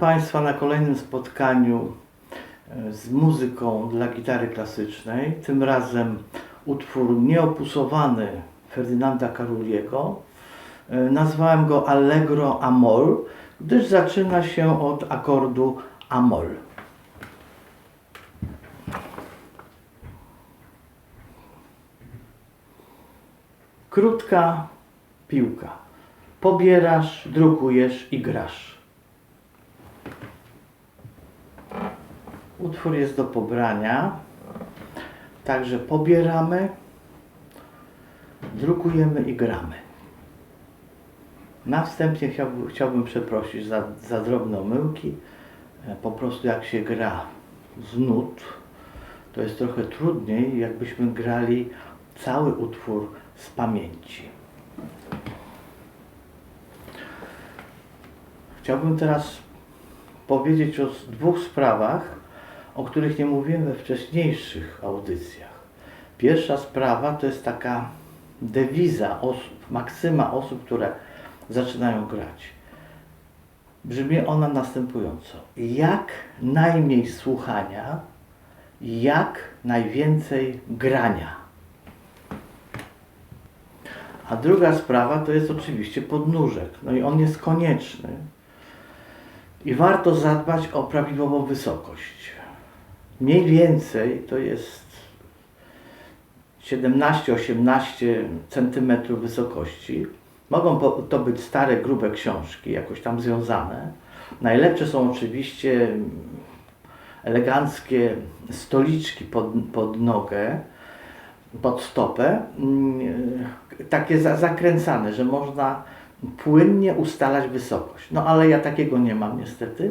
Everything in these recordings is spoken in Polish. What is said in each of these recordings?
Państwa na kolejnym spotkaniu e, z muzyką dla gitary klasycznej. Tym razem utwór nieopusowany Ferdynanda Caruliego. E, Nazwałem go Allegro Amol, gdyż zaczyna się od akordu Amol. Krótka piłka. Pobierasz, drukujesz i grasz. Utwór jest do pobrania. Także pobieramy, drukujemy i gramy. Na wstępie chciałbym, chciałbym przeprosić za, za drobne omyłki. E, Po prostu jak się gra z nut, to jest trochę trudniej, jakbyśmy grali cały utwór z pamięci. Chciałbym teraz powiedzieć o dwóch sprawach, o których nie mówiłem we wcześniejszych audycjach. Pierwsza sprawa to jest taka dewiza osób, maksyma osób, które zaczynają grać. Brzmi ona następująco. Jak najmniej słuchania, jak najwięcej grania. A druga sprawa to jest oczywiście podnóżek. No i on jest konieczny. I warto zadbać o prawidłową wysokość. Mniej więcej to jest 17-18 cm wysokości. Mogą to być stare, grube książki, jakoś tam związane. Najlepsze są oczywiście eleganckie stoliczki pod, pod nogę, pod stopę, mm, takie za, zakręcane, że można płynnie ustalać wysokość. No ale ja takiego nie mam niestety.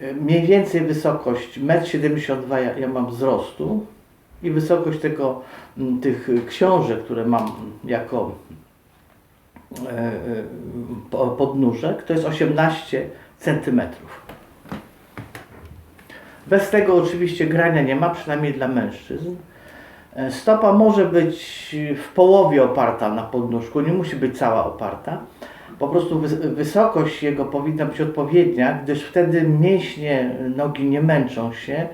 Mniej więcej wysokość 1,72 m ja, ja mam wzrostu i wysokość tego, tych książek, które mam jako e, e, po- podnóżek, to jest 18 centymetrów. Bez tego oczywiście grania nie ma, przynajmniej dla mężczyzn. E, Stopa może być w połowie oparta na podnóżku, nie musi być cała oparta. Po prostu wys- wysokość jego powinna być odpowiednia, gdyż wtedy mięśnie nogi nie męczą się,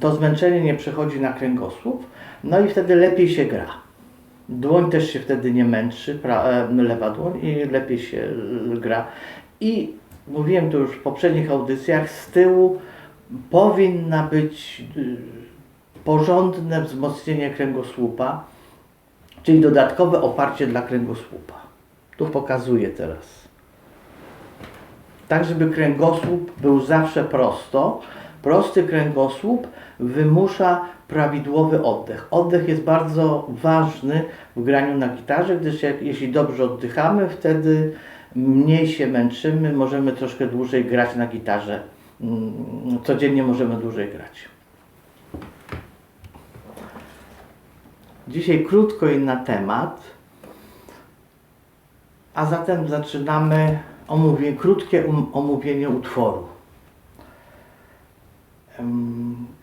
to zmęczenie nie przechodzi na kręgosłup, no i wtedy lepiej się gra. Dłoń też się wtedy nie męczy, e, lewa dłoń i lepiej się l- gra. I mówiłem to już w poprzednich audycjach, z tyłu powinna być y, porządne wzmocnienie kręgosłupa, czyli dodatkowe oparcie dla kręgosłupa. Tu pokazuję teraz. Tak, żeby kręgosłup był zawsze prosto. Prosty kręgosłup wymusza prawidłowy oddech. Oddech jest bardzo ważny w graniu na gitarze, gdyż jak, jeśli dobrze oddychamy, wtedy mniej się męczymy, możemy troszkę dłużej grać na gitarze. Mm, Codziennie możemy dłużej grać. Dzisiaj krótko i na temat, a zatem zaczynamy omówienie, krótkie um, omówienie utworu.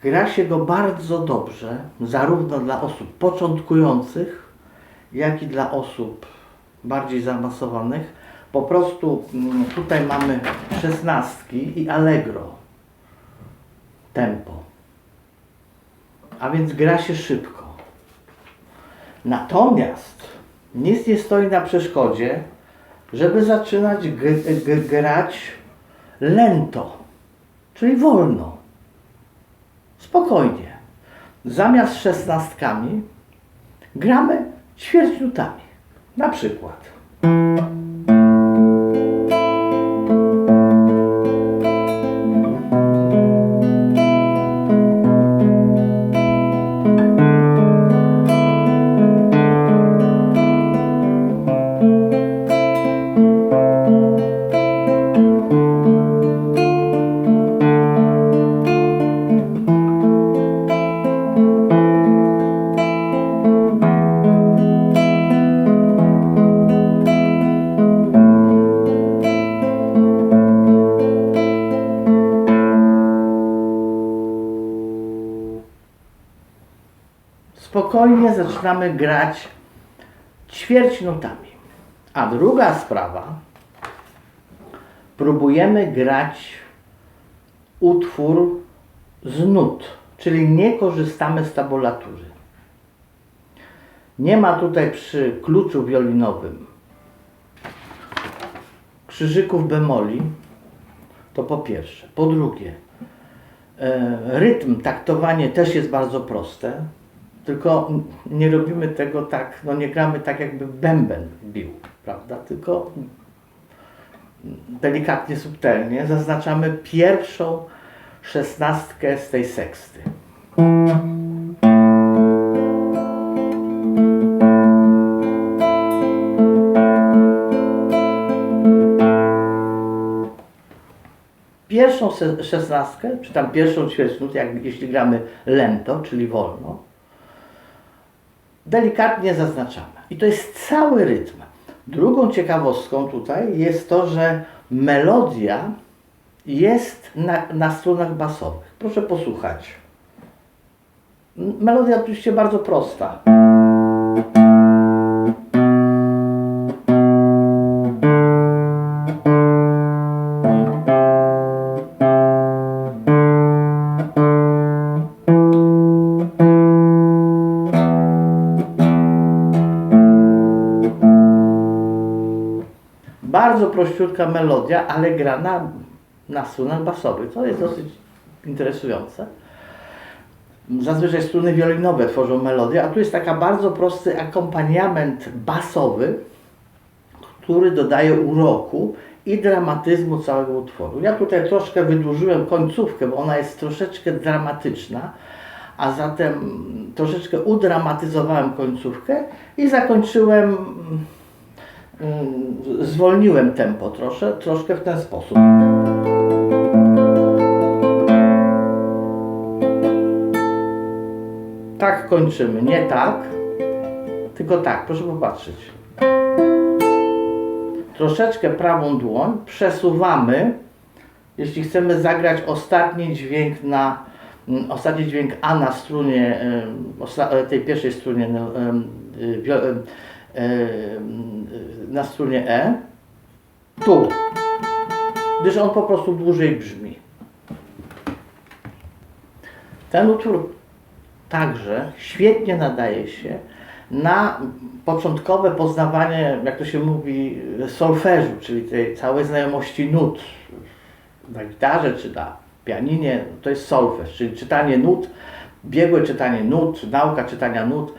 Gra się go bardzo dobrze, zarówno dla osób początkujących, jak i dla osób bardziej zaawansowanych. Po prostu mm, tutaj mamy szesnastki i allegro tempo. A więc gra się szybko. Natomiast nic nie stoi na przeszkodzie, żeby zaczynać grać lento, czyli wolno, spokojnie. Zamiast szesnastkami gramy ćwierćnutami. Na przykład. Spokojnie zaczynamy grać ćwierćnutami. A druga sprawa próbujemy grać utwór z nut, czyli nie korzystamy z tabulatury. Nie ma tutaj przy kluczu wiolinowym krzyżyków bemoli, to po pierwsze. Po drugie, e, rytm, taktowanie też jest bardzo proste, tylko nie robimy tego tak, no nie gramy tak jakby bęben bił, prawda? Tylko delikatnie, subtelnie zaznaczamy pierwszą szesnastkę z tej seksty. Pierwszą szesnastkę, czy tam pierwszą ćwierćnutę, jak jeśli gramy lento, czyli wolno, delikatnie zaznaczamy. I to jest cały rytm. Drugą ciekawostką tutaj jest to, że melodia jest na, na strunach basowych. Proszę posłuchać. Melodia oczywiście bardzo prosta. Prościutka melodia, ale gra na, na strunach basowych. To jest dosyć interesujące. Zazwyczaj struny wiolinowe tworzą melodię, a tu jest taka bardzo prosty akompaniament basowy, który dodaje uroku i dramatyzmu całego utworu. Ja tutaj troszkę wydłużyłem końcówkę, bo ona jest troszeczkę dramatyczna, a zatem troszeczkę udramatyzowałem końcówkę i zakończyłem zwolniłem tempo trosze, troszkę w ten sposób. Tak kończymy, nie tak, tylko tak, proszę popatrzeć. Troszeczkę prawą dłoń przesuwamy, jeśli chcemy zagrać ostatni dźwięk na mm, ostatni dźwięk A na strunie, e, tej pierwszej strunie na strunie E, tu, gdyż on po prostu dłużej brzmi. Ten utwór także świetnie nadaje się na początkowe poznawanie, jak to się mówi, solfeżu, czyli tej całej znajomości nut na gitarze czy na pianinie, to jest solfeż, czyli czytanie nut, biegłe czytanie nut, nauka czytania nut,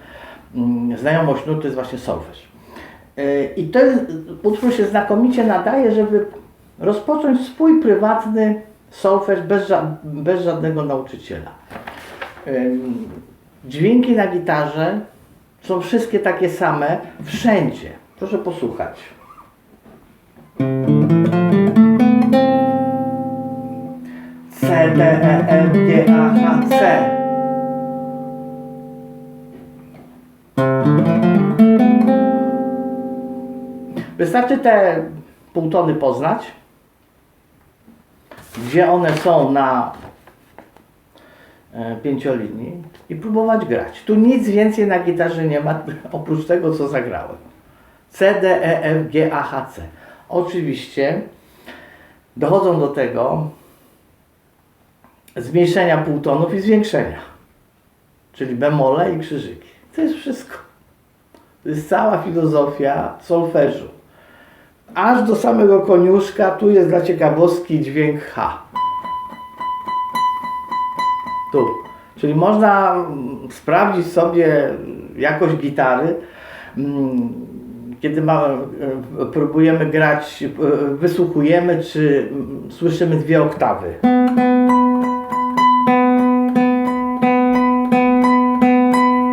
znajomość nut to jest właśnie solfeż. Yy, I ten utwór się znakomicie nadaje, żeby rozpocząć swój prywatny solfeż bez, ża- bez żadnego nauczyciela. Ym, Dźwięki na gitarze są wszystkie takie same wszędzie. Proszę posłuchać. C, D, E, F, G, A, H, C. Wystarczy te półtony poznać, gdzie one są na e, pięciolinii i próbować grać. Tu nic więcej na gitarze nie ma, oprócz tego, co zagrałem. C, D, E, F, G, A, H, C. Oczywiście dochodzą do tego zmniejszenia półtonów i zwiększenia. Czyli bemole i krzyżyki. To jest wszystko. To jest cała filozofia solfeżu. Aż do samego koniuszka, tu jest dla ciekawostki dźwięk H. Tu. Czyli można mm, sprawdzić sobie jakość gitary, mm, kiedy ma, e, próbujemy grać, e, wysłuchujemy, czy mm, słyszymy dwie oktawy.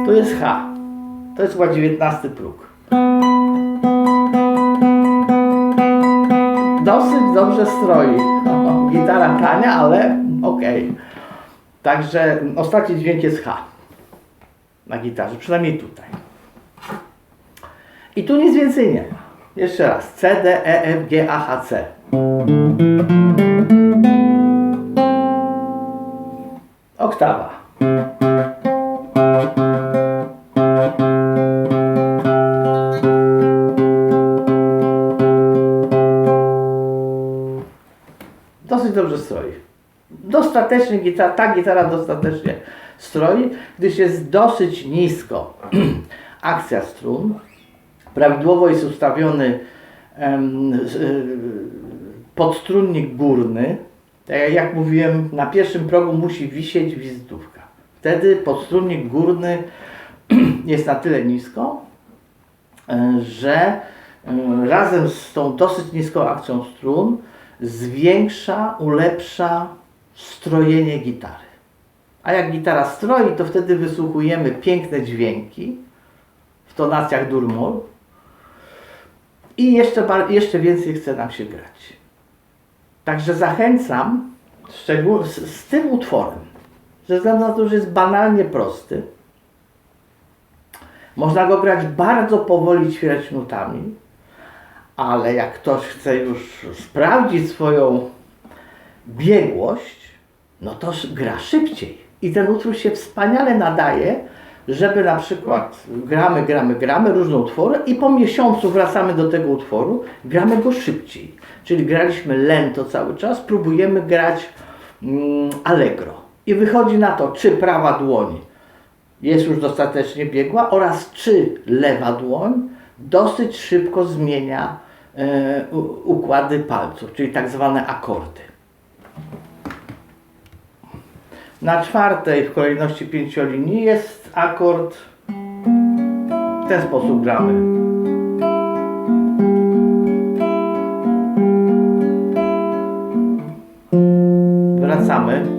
To jest H. To jest chyba 19 próg. Dosyć dobrze stroi. Gitara tania, ale okej. Także ostatni dźwięk jest H na gitarze, przynajmniej tutaj. I tu nic więcej nie ma. Jeszcze raz. C, D, E, F, G, A, H, C. Oktawa. Dostatecznie gitara, ta gitara dostatecznie stroi, gdyż jest dosyć nisko akcja strun. Prawidłowo jest ustawiony em, y, podstrunnik górny. Tak jak- jak mówiłem, na pierwszym progu musi wisieć wizytówka. Wtedy podstrunnik górny jest na tyle nisko, e, że e, razem z tą dosyć niską akcją strun zwiększa, ulepsza strojenie gitary. A jak gitara stroi, to wtedy wysłuchujemy piękne dźwięki w tonacjach dur-moll i jeszcze, jeszcze więcej chce nam się grać. Także zachęcam z, z tym utworem, ze względu na to, że jest banalnie prosty, można go grać bardzo powoli ćwierć nutami, ale jak ktoś chce już sprawdzić swoją biegłość, no to gra szybciej. I ten utwór się wspaniale nadaje, żeby na przykład gramy, gramy, gramy różne utwory i po miesiącu wracamy do tego utworu, gramy go szybciej. Czyli graliśmy lento cały czas, próbujemy grać mm, allegro. I wychodzi na to, czy prawa dłoń jest już dostatecznie biegła oraz czy lewa dłoń dosyć szybko zmienia u- układy palców, czyli tak zwane akordy. Na czwartej w kolejności pięciolinii jest akord. W ten sposób gramy. Wracamy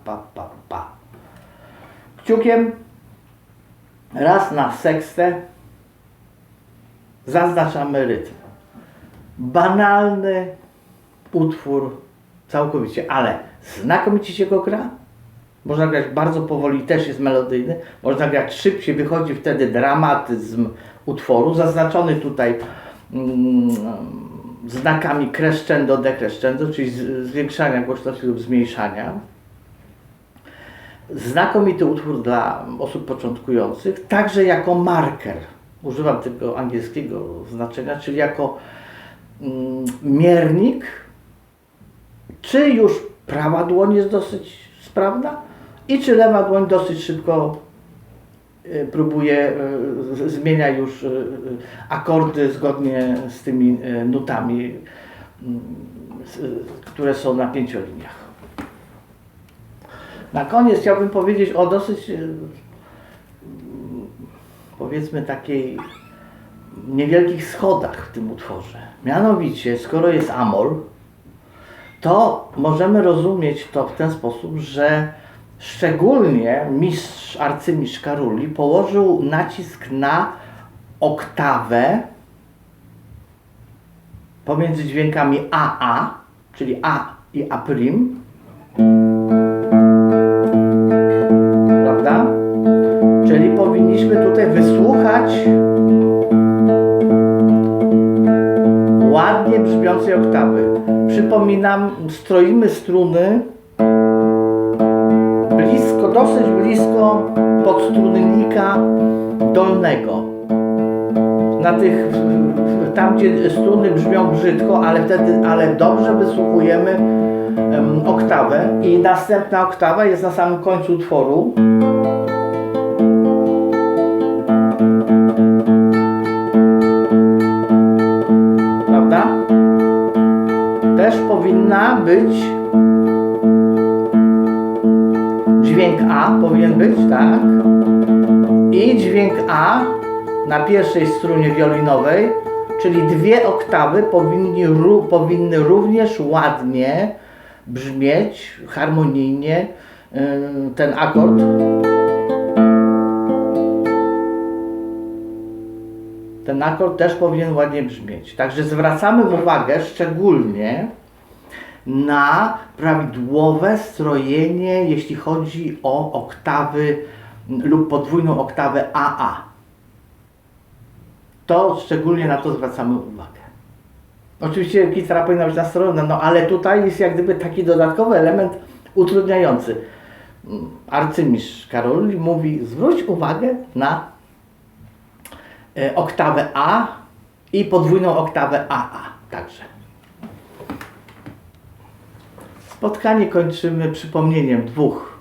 kciukiem raz na sekstę zaznaczamy rytm. Banalny utwór całkowicie, ale znakomicie się go gra. Można grać bardzo powoli, też jest melodyjny. Można grać szybciej, wychodzi wtedy dramatyzm utworu, zaznaczony tutaj mm, znakami crescendo, decrescendo, czyli zwiększania głośności lub zmniejszania znakomity utwór dla osób początkujących, także jako marker. Używam tego angielskiego znaczenia, czyli jako mm, miernik, czy już prawa dłoń jest dosyć sprawna i czy lewa dłoń dosyć szybko y, próbuje, y, zmienia już y, akordy zgodnie z tymi nutami, mm, które są na pięcioliniach. Na koniec chciałbym powiedzieć o dosyć, e, powiedzmy, takiej niewielkich schodach w tym utworze. Mianowicie, skoro jest amol, to możemy rozumieć to w ten sposób, że szczególnie mistrz, arcymistrz Karuli położył nacisk na oktawę pomiędzy dźwiękami AA, czyli A i A', Przypominam, stroimy struny blisko, dosyć blisko podstrunnika dolnego. Na tych, tam gdzie struny brzmią brzydko, ale wtedy, ale dobrze wysłuchujemy em, oktawę i następna oktawa jest na samym końcu utworu. Powinna być dźwięk A, powinien być, tak? i dźwięk A na pierwszej strunie wiolinowej, czyli dwie oktawy powinni, ró- powinny również ładnie brzmieć, harmonijnie yy, ten akord. Ten akord też powinien ładnie brzmieć. Także zwracamy uwagę szczególnie na prawidłowe strojenie, jeśli chodzi o oktawy lub podwójną oktawę AA. To szczególnie na to zwracamy uwagę. Oczywiście gitara powinna być nastrojona, no ale tutaj jest jak gdyby taki dodatkowy element utrudniający. Arcymistrz Karol mówi, zwróć uwagę na e, oktawę A i podwójną oktawę AA także. Spotkanie kończymy przypomnieniem dwóch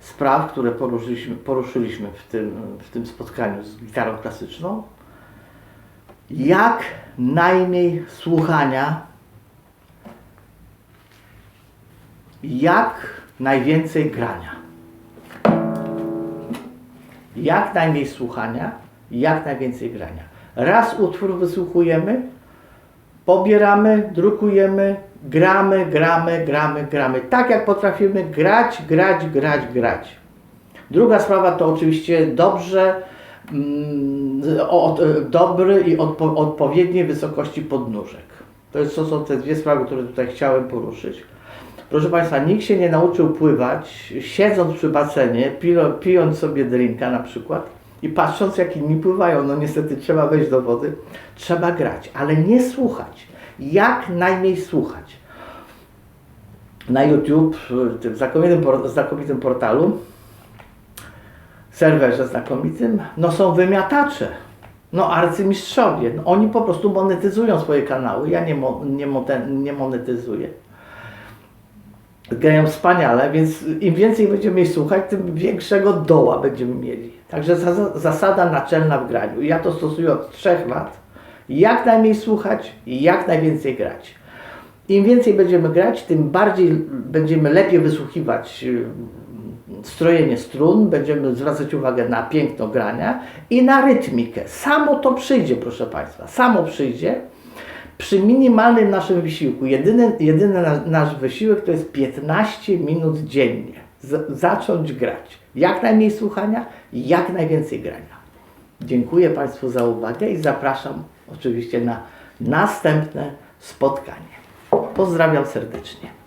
spraw, które poruszyliśmy, poruszyliśmy w, tym, w tym spotkaniu z gitarą klasyczną. Jak najmniej słuchania, jak najwięcej grania. Jak najmniej słuchania, jak najwięcej grania. Raz utwór wysłuchujemy, pobieramy, drukujemy, gramy, gramy, gramy, gramy. Tak jak potrafimy grać, grać, grać, grać. Druga sprawa to oczywiście dobrze, mm, od, dobry i odpo, odpowiedniej wysokości podnóżek. To, jest, to są te dwie sprawy, które tutaj chciałem poruszyć. Proszę Państwa, nikt się nie nauczył pływać, siedząc przy basenie, pilo, pijąc sobie drinka na przykład i patrząc jak inni pływają. No niestety trzeba wejść do wody, trzeba grać, ale nie słuchać. Jak najmniej słuchać. Na YouTube, tym znakomitym, znakomitym portalu, serwerze znakomitym, no są wymiatacze. No arcymistrzowie, no, oni po prostu monetyzują swoje kanały, ja nie, mo, nie, nie monetyzuję grają wspaniale, więc im więcej będziemy ich słuchać, tym większego doła będziemy mieli. Także za- zasada naczelna w graniu. Ja to stosuję od trzech lat. Jak najmniej słuchać i jak najwięcej grać. Im więcej będziemy grać, tym bardziej będziemy lepiej wysłuchiwać y, strojenie strun, będziemy zwracać uwagę na piękno grania i na rytmikę. Samo to przyjdzie, proszę Państwa, samo przyjdzie przy minimalnym naszym wysiłku. Jedyny, jedyny na, nasz wysiłek to jest 15 minut dziennie. Z, zacząć grać. Jak najmniej słuchania, jak najwięcej grania. Dziękuję Państwu za uwagę i zapraszam oczywiście na następne spotkanie. Pozdrawiam serdecznie.